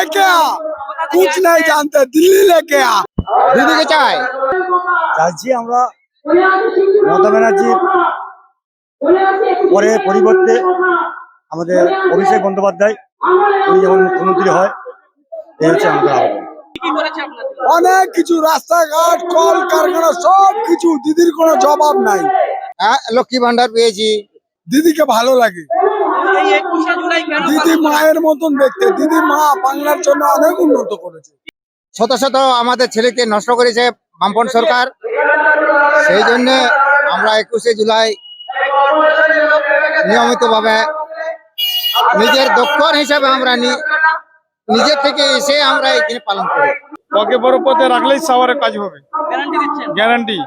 लेके आ कुछ नहीं जानते दिल्ली लेके आ দিদিকে চাই চাইছি আমরা মমতা ব্যানার্জির পরে পরিবর্তে আমাদের অভিষেক বন্দ্যোপাধ্যায় উনি যেমন মুখ্যমন্ত্রী হয় এই হচ্ছে আমাদের আবেদন অনেক কিছু রাস্তাঘাট কল কারখানা সব কিছু দিদির কোনো জবাব নাই হ্যাঁ লক্ষ্মী ভান্ডার পেয়েছি দিদিকে ভালো লাগে দিদি মায়ের মতন দেখতে। দিদি মা বাংলার জন্য অনেক উন্নত করেছে। শত শত আমাদের ছেলেকে নষ্ট করেছে বামপন সরকার। সেই জন্য আমরা একুশে জুলাই নিয়মিতভাবে নিজের দক্ষর হিসাবে আমরা নি- নিজের থেকে এসে আমরা এখানে পালন করি। ওকে বড় পথে রাখলেই সাওয়ারের কাজ হবে। গ্যারান্টি দিচ্ছেন? গ্যারান্টি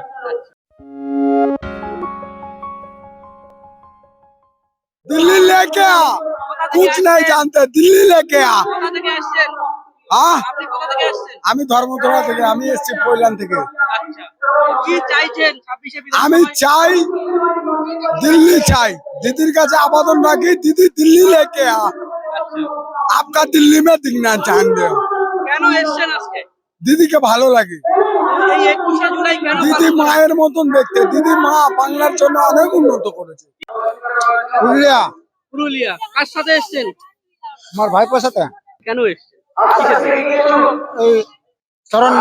দিল্লি লেকে কুছ নাই জানতে দিল্লি লেকে আমি ধর্মতলা থেকে আমি এসছি পৈলান থেকে। আমি চাই দিল্লি চাই। দিদির কাছে আবেদন রাখি দিদি দিল্লি লেকে আপনার দিল্লি মে দিগনা চান কেন দিদিকে ভালো লাগে। দিদি মায়ের মতন দেখতে। দিদি মা বাংলার জন্য অনেক উন্নত করেছে। পুরুলিয়া। পুরুলিয়া। কার সাথে এসছেন? আমার ভাইপোর সাথে। কেন এসছেন? এই স্মরণ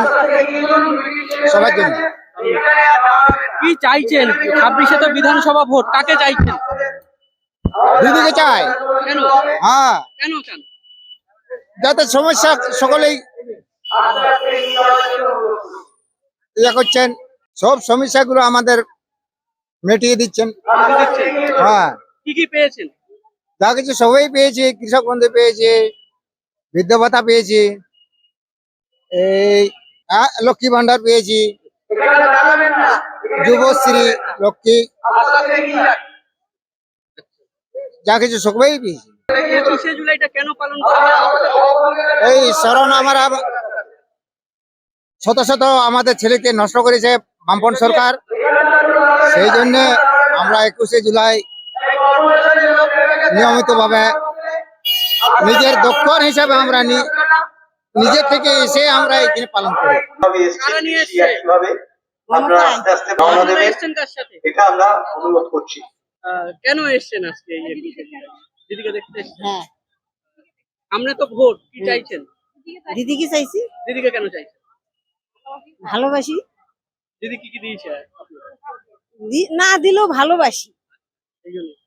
সবার জন্য। কি চাইছেন? ছাব্বিশে তো বিধানসভা ভোট কাকে চাইছেন? দিদিকে চাই। কেন? হ্যাঁ। কেন চান? যাতে সমস্যা সকলেই ইয়ে করছেন। সব সমস্যাগুলো আমাদের মিটিয়ে দিচ্ছেন। হ্যাঁ। কি কি পেয়েছেন? যা কিছু সবাই পেয়েছি কৃষক বন্ধু পেয়েছি বৃদ্ধ ভাতা পেয়েছি এই লক্ষ্মী ভান্ডার পেয়েছি যুবশ্রী লক্ষ্মী যা কিছু সবাই পেয়েছি। এই স্মরণ আমার শত শত আমাদের ছেলেকে নষ্ট করেছে বামপন সরকার। সেই জন্য আমরা একুশে জুলাই নিয়মিতভাবে নিজের দক্ষর হিসাবে আমরা নি- নিজের থেকে এসে আমরা এখানে পালন করি। এটা আমরা অনুরোধ করছি। কেন এসছেন আজকে এই একুশে জুলাই? দিদিকে দেখতে হ্যাঁ। সামনে তো ভোট কি চাইছেন? দিদিকে চাইছি। দিদিকে কেন চাইছেন? ভালোবাসি। দিদি কি কি দিয়েছে? না দিলেও ভালোবাসি।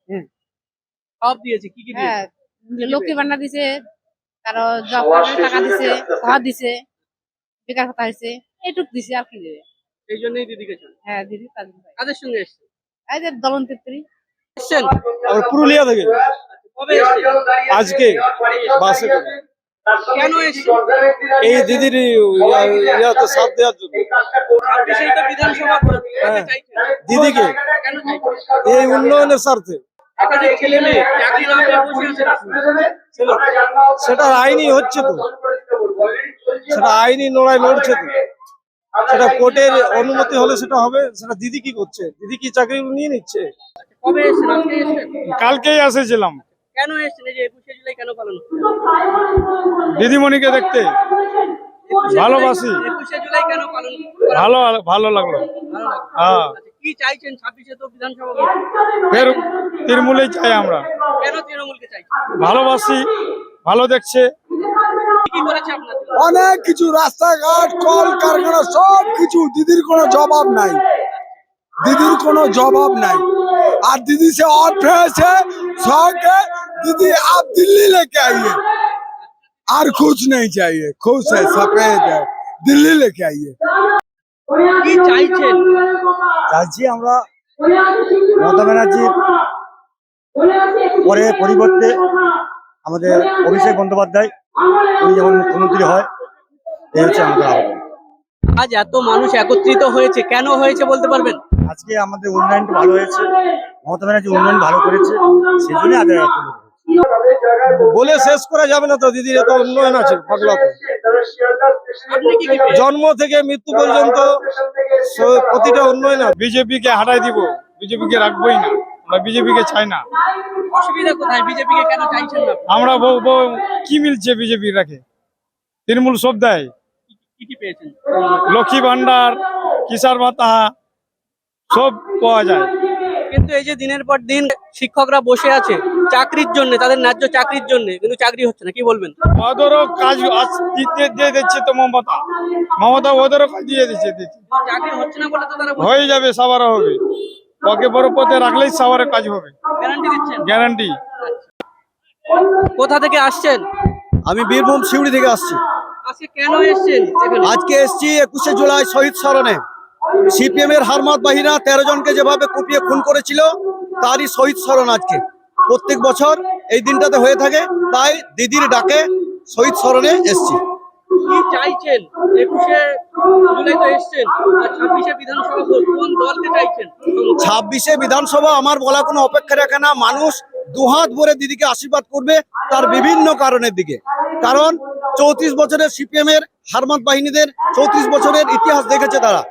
হুম। সব দিয়েছে কি কি হ্যাঁ দিয়েছে লক্ষ্মী ভান্ডার দিছে কারও জব টাকা হয়ে দিছে। ঘর দিছে বেকার কথা হয়েছে এইটুক দিছে আর কি দেবে। এই জন্যই দিদিকে হ্যাঁ দিদি তাদের কাদের সঙ্গে এসছেন এই যে দলন তেত্রি। এসছেন? পুরুলিয়া থেকে। কবে আজকে বাসে করে। কেন এই দিদির ইয়াতে সাথ দেওয়ার জন্য। হ্যাঁ। দিদিকে। এই উন্নয়নের স্বার্থে। সেটা আইনি হচ্ছে তো। সেটা আইনি লড়াই লড়ছে তো। সেটা কোর্টের অনুমতি হলে সেটা হবে। সেটা দিদি কি করছে? দিদি কি চাকরি নিয়ে নিচ্ছে? কবে এসছেন? আজকে এসছেন? কালকেই এসেছিলাম। কেন এসেছেন? এই যে একুশে জুলাই কেন পালন দিদিমণিকে দেখতে। ভালোবাসি। একুশে জুলাই কেন পালন ভালো ভালো লাগল। হ্যাঁ। আচ্ছা, কি চাইছেন ছাব্বিশে তো বিধানসভা ফের তৃণমূলেই চাই আমরা। কেন তৃণমূলকে চাই ভালোবাসি ভালো দেখছে। অনেক কিছু রাস্তাঘাট কল কারখানা সব কিছু দিদির কোনো জবাব নাই। দিদির কোনো জবাব নাই। আর দিদি সে অর্থ সঙ্গে दीदी आप दिल्ली लेके आइए और कुछ नहीं चाहिए खुश है सफेद है दिल्ली लेके आइए কি চাইছেন চাইছি আমরা মমতা ব্যানার্জির পরে পরিবর্তে আমাদের অভিষেক বন্দ্যোপাধ্যায় উনি যেমন মুখ্যমন্ত্রী হয় এই হচ্ছে আমাদের আবেদন আজ এত মানুষ একত্রিত হয়েছে কেন হয়েছে বলতে পারবেন আজকে আমাদের উন্নয়নটা ভালো হয়েছে মমতা ব্যানার্জি উন্নয়ন ভালো করেছে সেই জন্য আদায় তুলে ধরেছি। বলে শেষ করা যাবে না তো দিদির এত উন্নয়ন আছে পাগলাতে? জন্ম থেকে মৃত্যু পর্যন্ত প্রতিটা উন্নয়ন বিজেপি কে হারাই দিব বিজেপি কে রাখবোই না আমরা বিজেপি কে চাই না। অসুবিধা কোথায়? বিজেপি কেন চাইছেন না? আমরা বউ বউ কি মিলছে বিজেপি রাখে? তৃণমূল সব দেয়। লক্ষ্মী ভান্ডার কিষার ভাতা সব পাওয়া যায়। কিন্তু এই যে দিনের পর দিন শিক্ষকরা বসে আছে চাকরির জন্য তাদের ন্যায্য চাকরির জন্য কিন্তু চাকরি হচ্ছে না কি বলবেন? ওদেরও কাজ দিতে দিয়ে দিচ্ছে তো মমতা। মমতা ওদেরও কাজ দিয়ে দিচ্ছে চাকরি হচ্ছে না বলে তো তারা হয়ে যাবে সবারও হবে। ওকে বড় পথে রাখলেই সবারের কাজ হবে। গ্যারান্টি দিচ্ছেন? গ্যারান্টি কোথা থেকে আসছেন? আমি বীরভূম শিউড়ি থেকে আসছি। আজকে কেন এসেছেন আজকে এসছি একুশে জুলাই শহীদ স্মরণে। সিপিএম এর হারমাত বাহিরা তেরো জনকে যেভাবে কুপিয়ে খুন করেছিল তারই শহীদ স্মরণ আজকে। প্রত্যেক বছর এই দিনটাতে হয়ে থাকে। তাই দিদির ডাকে শহীদ স্মরণে এসছি। কি চাইছেন? একুশে জুলাই তো এসছেন। ছাব্বিশে বিধানসভা কোন দলকে চাইছেন? ছাব্বিশে বিধানসভা আমার বলা কোনো অপেক্ষা রাখে না। মানুষ দুহাত ভরে দিদিকে আশীর্বাদ করবে তার বিভিন্ন কারণের দিকে। কারণ চৌত্রিশ বছরের সিপিএম এর হারমাত বাহিনীদের চৌত্রিশ বছরের ইতিহাস দেখেছে তারা।